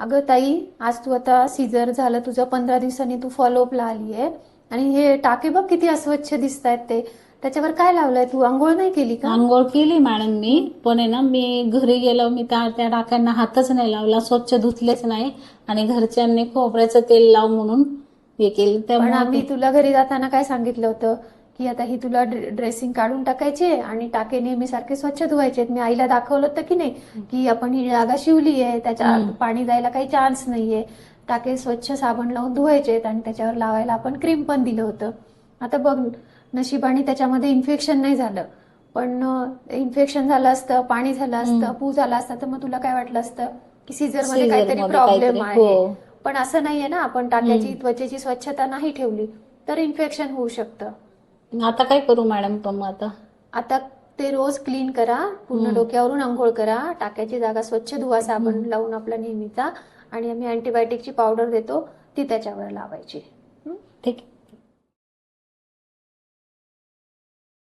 अगं ताई आज तू आता सीझर झालं तुझं पंधरा दिवसांनी तू फॉलोअपला आली आहे. आणि हे टाके बघ किती अस्वच्छ दिसत आहेत ते. त्याच्यावर काय लावलंय तू? आंघोळ नाही केली का? आंघोळ केली मॅडम मी पण आहे ना मी घरी गेलो मी त्या त्या टाक्यांना हातच नाही लावला स्वच्छ धुतलेच नाही. आणि घरच्यांनी खोबऱ्याचं तेल लाव म्हणून हे केलं पण त्यामुळे आम्ही तुला घरी जाताना काय सांगितलं होतं? की आता ही तुला ड्रेसिंग काढून टाकायचे आणि टाके नेहमी सारखे स्वच्छ धुवायचे मी आईला दाखवलं होतं की नाही की आपण ही जागा शिवली आहे त्याच्या. पाणी जायला काही चान्स नाहीये टाके स्वच्छ साबण लावून धुवायचेत आणि त्याच्यावर लावायला आपण क्रीम पण दिलं होतं आता बघ नशिबाने त्याच्यामध्ये इन्फेक्शन नाही झालं पण इन्फेक्शन झालं असतं पाणी झालं असतं. पू झाला असतं तर मग तुला काय वाटलं असतं की सीझरमध्ये काहीतरी प्रॉब्लेम काहीतरी, आहे हो. पण असं नाहीये ना आपण टाक्याची. त्वचेची स्वच्छता नाही ठेवली तर इन्फेक्शन होऊ शकतं आता काय करू मॅडम पण मग आता आता ते रोज क्लीन करा पूर्ण. डोक्यावरून आंघोळ करा टाक्याची जागा स्वच्छ धुवा साबण. लावून आपला नेहमीचा आणि आम्ही अँटीबायोटिकची पावडर देतो ती त्याच्यावर लावायची? ठीक आहे